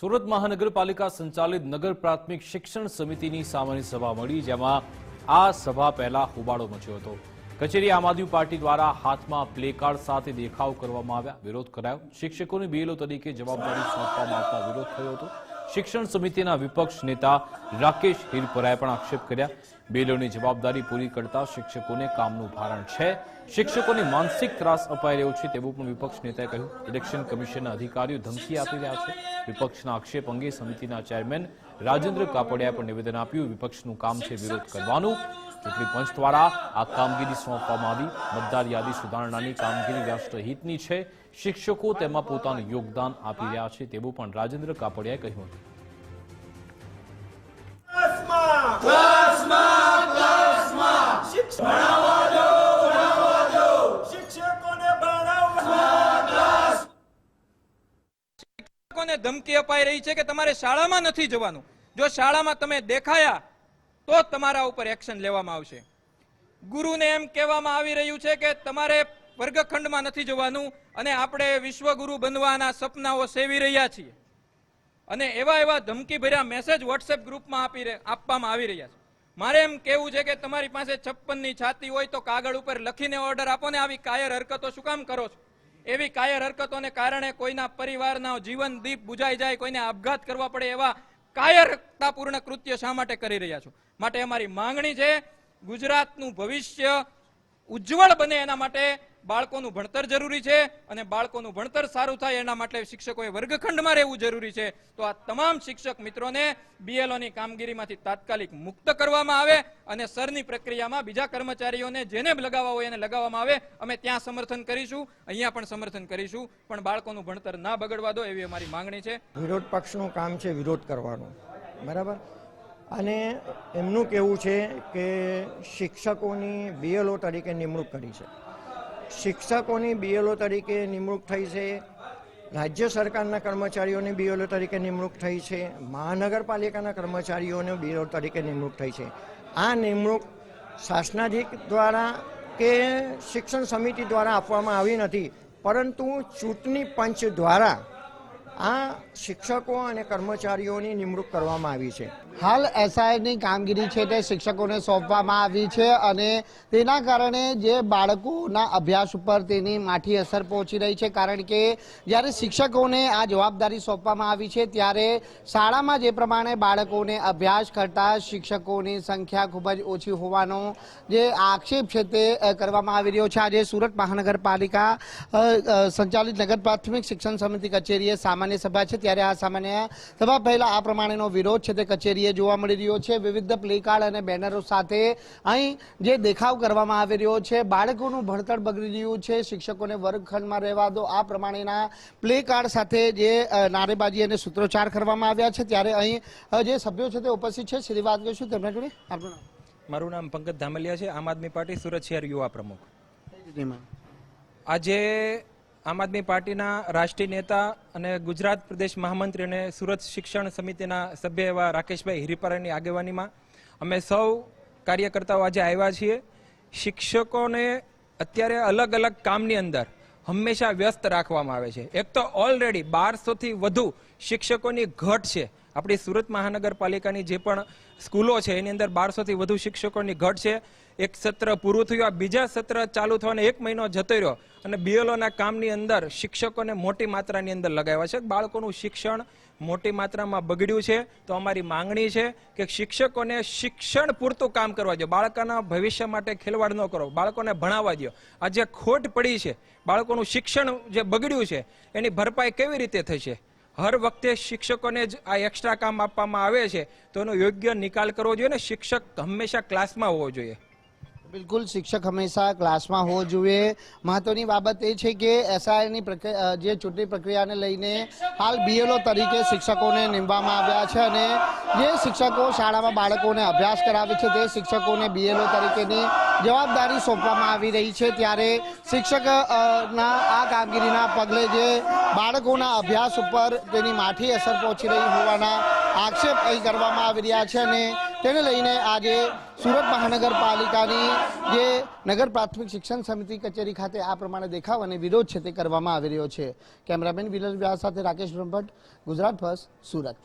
સુરત મહાનગરપાલિકા સંચાલિત નગર પ્રાથમિક શિક્ષણ સમિતિની સામાન્ય સભા મળી, જેમાં આ સભા પહેલા હોબાળો મચ્યો હતો. કચેરી આમ આદમી પાર્ટી દ્વારા હાથમાં પ્લેકાર્ડ સાથે દેખાવ કરવામાં આવ્યા. વિરોધ કરાયો. શિક્ષકોને બીએલઓ તરીકે જવાબદારી સોંપવામાં આવતા વિરોધ થયો હતો. શિક્ષણ સમિતિના વિપક્ષ નેતા રાકેશ હિરપરાએ પણ આક્ષેપ કર્યા. બેલોની જવાબદારી પૂરી કરતા શિક્ષકોને કામનું ભારણ છે. શિક્ષકોને માનસિક ત્રાસ અપાઈ રહ્યો છે તેવું પણ વિપક્ષ નેતાએ કહ્યું. ઇલેક્શન કમિશનના અધિકારીઓ ધમકી આપી રહ્યા છે. વિપક્ષના આક્ષેપ અંગે સમિતિના ચેરમેન રાજેન્દ્ર કાપડિયાએ પણ નિવેદન આપ્યું. વિપક્ષનું કામ છે વિરોધ કરવાનું. ચૂંટણી પંચ દ્વારા આ કામગીરી સોંપવામાં આવી. મતદાર યાદી સુધારણાની કામગીરી રાષ્ટ્રહિતની છે. શિક્ષકો તેમાં પોતાનું યોગદાન આપી રહ્યા છે તેવું પણ રાજેન્દ્ર કાપડિયાએ કહ્યું હતું. ધમકી અપાઈ રહી છે કે તમારે શાળામાં નથી જવાનું. જો શાળામાં તમે દેખાયા તો તમારા ઉપર એક્શન લેવામાં આવશે. ગુરુને એમ કહેવામાં આવી રહ્યું છે કે તમારે વર્ગખંડમાં નથી જવાનું અને આપણે વિશ્વગુરુ બનવાના સપનાઓ સેવી રહ્યા છીએ. અને એવા એવા ધમકી ભર્યા મેસેજ વોટ્સએપ ગ્રુપમાં આપી આપવામાં આવી રહ્યા છે. મારે એમ કેવું છે કે તમારી પાસે છપ્પનની છાતી હોય તો કાગળ ઉપર લખીને ઓર્ડર આપો ને આવી કાયર હરકતો શું કામ કરો છો? એવી કાયર હરકતોને કારણે કોઈના પરિવારના જીવન દીપ બુજાઈ જાય, કોઈને આપઘાત કરવા પડે એવા કાયરતાપૂર્ણ કૃત્ય શા માટે કરી રહ્યા છો? માટે અમારી માંગણી છે ગુજરાતનું ભવિષ્ય ઉજ્જવળ બને એના માટે બાળકોનું ભણતર જરૂરી છે અને બાળકોનું ભણતર સારું થાય એના માટે શિક્ષકોએ વર્ગખંડમાં રહેવું જરૂરી છે. તો આ તમામ શિક્ષક મિત્રોને બીએલઓની કામગીરીમાંથી તાત્કાલિક મુક્ત કરવામાં આવે અને સરની પ્રક્રિયામાં બીજા કર્મચારીઓને જેને લગાવવા હોય એને લગાવવામાં આવે. અમે ત્યાં સમર્થન કરીશું, અહીંયા પણ સમર્થન કરીશું, પણ બાળકોનું ભણતર ના બગડવા દો એવી અમારી માંગણી છે. વિરોધ પક્ષનું કામ છે વિરોધ કરવાનો. બરાબર? અને એમનું કહેવું છે કે શિક્ષકોની બીએલઓ તરીકે નિમણૂક કરી છે. શિક્ષકોની બીએલઓ તરીકે નિમણૂક થઈ છે, રાજ્ય સરકારના કર્મચારીઓની બીએલઓ તરીકે નિમણૂક થઈ છે, મહાનગરપાલિકાના કર્મચારીઓને બીએલઓ તરીકે નિમણૂક થઈ છે. આ નિમણૂક શાસનાધિક દ્વારા કે શિક્ષણ સમિતિ દ્વારા આપવામાં આવી નથી, પરંતુ ચૂંટણી પંચ દ્વારા આ શિક્ષકો અને કર્મચારીઓની નિમણૂક કરવામાં આવી છે. હાલ એસઆઈની કામગીરી છે તે શિક્ષકોને સોંપવામાં આવી છે અને તેના કારણે જે બાળકોના અભ્યાસ ઉપર તેની માઠી અસર પહોંચી રહી છે. કારણ કે જ્યારે શિક્ષકોને આ જવાબદારી સોંપવામાં આવી છે, ત્યારે શાળામાં જે પ્રમાણે બાળકોને અભ્યાસ કરતા શિક્ષકોની સંખ્યા ખૂબ જ ઓછી હોવાનો જે આક્ષેપ છે તે કરવામાં આવી રહ્યો છે. આજે સુરત મહાનગરપાલિકા સંચાલિત નગર પ્રાથમિક શિક્ષણ સમિતિ કચેરીએ સામાન્ય સભા છે ત્યારે આ સામાન્ય સભા પહેલા આ પ્રમાણેનો વિરોધ છે તે કચેરીએ જોવા મળી રહ્યો છે. વિવિધ પ્લેકાર્ડ અને બેનરો સાથે અહીં જે દેખાવ કરવામાં આવી રહ્યો છે બાળકોનું ભણતર બગડી રહ્યું છે શિક્ષકોને વર્ગખંડમાં રહેવા દો. આ પ્રમાણેના પ્લેકાર્ડ સાથે જે નારેબાજી અને સૂત્રોચ્ચાર કરવામાં આવ્યા છે ત્યારે અહીં જે સભ્યો છે તે ઉપસ્થિત છે. સીધી વાત કરીશું તેમના જોડે નામ? મારું નામ પંકજ ધામલિયા છે. આમ આદમી પાર્ટી સુરત શહેર યુવા પ્રમુખ. આજે આમ આદમી પાર્ટીના રાષ્ટ્રીય નેતા અને ગુજરાત પ્રદેશ મહામંત્રી અને સુરત શિક્ષણ સમિતિના સભ્ય એવા રાકેશભાઈ હિરીપરાની આગેવાનીમાં અમે સૌ કાર્યકર્તાઓ આજે આવ્યા છીએ. શિક્ષકોને અત્યારે અલગ અલગ કામની અંદર હંમેશા વ્યસ્ત રાખવામાં આવે છે. એક તો ઓલરેડી બારસોથી વધુ શિક્ષકોની ઘટ છે. આપણી સુરત મહાનગરપાલિકાની જે પણ સ્કૂલો છે, એની અંદર બારસોથી વધુ શિક્ષકોની ઘટ છે. એક સત્ર પૂરું થયું, આ બીજા સત્ર ચાલુ થવાને એક મહિનો જતો રહ્યો અને બીએલઓના કામની અંદર શિક્ષકોને મોટી માત્રાની અંદર લગાવ્યા છે. બાળકોનું શિક્ષણ મોટી માત્રામાં બગડ્યું છે. તો અમારી માંગણી છે કે શિક્ષકોને શિક્ષણ પૂરતું કામ કરવા દો. બાળકોના ભવિષ્ય માટે ખેલવાડ ન કરો. બાળકોને ભણાવવા દો. આ જે ખોટ પડી છે. બાળકોનું શિક્ષણ જે બગડ્યું છે, એની ભરપાઈ કેવી રીતે થશે? હર વખતે શિક્ષકોને જ આ એક્સ્ટ્રા કામ આપવામાં આવે છે, તો એનો યોગ્ય નિકાલ કરવો જોઈએ ને શિક્ષક હંમેશા ક્લાસમાં હોવો જોઈએ. બિલકુલ શિક્ષક હંમેશા ક્લાસમાં હોવો જોઈએ. મહત્વની બાબત એ છે કે એસઆઈની જે ચૂંટણી પ્રક્રિયાને લઈને હાલ બીએલઓ તરીકે શિક્ષકોને નીમવામાં આવ્યા છે અને જે શિક્ષકો શાળામાં બાળકોને અભ્યાસ કરાવે છે તે શિક્ષકોને બીએલઓ તરીકેની જવાબદારી સોંપવામાં આવી રહી છે. ત્યારે શિક્ષકના આ કામગીરીના પગલે જે બાળકોના અભ્યાસ ઉપર તેની માઠી અસર પહોંચી રહી હોવાના આક્ષેપ અહીં કરવામાં આવી રહ્યા છે અને તેને લઈને આજે સુરત મહાનગરપાલિકાની જે નગર પ્રાથમિક શિક્ષણ સમિતિ કચેરી ખાતે આ પ્રમાણે દેખાવ અને વિરોધ છે તે કરવામાં આવી રહ્યો છે. કેમેરામેન વિરલ વ્યાસ સાથે રાકેશ બ્રહ્મભટ્ટ, ગુજરાત ફર્સ્ટ સુરત.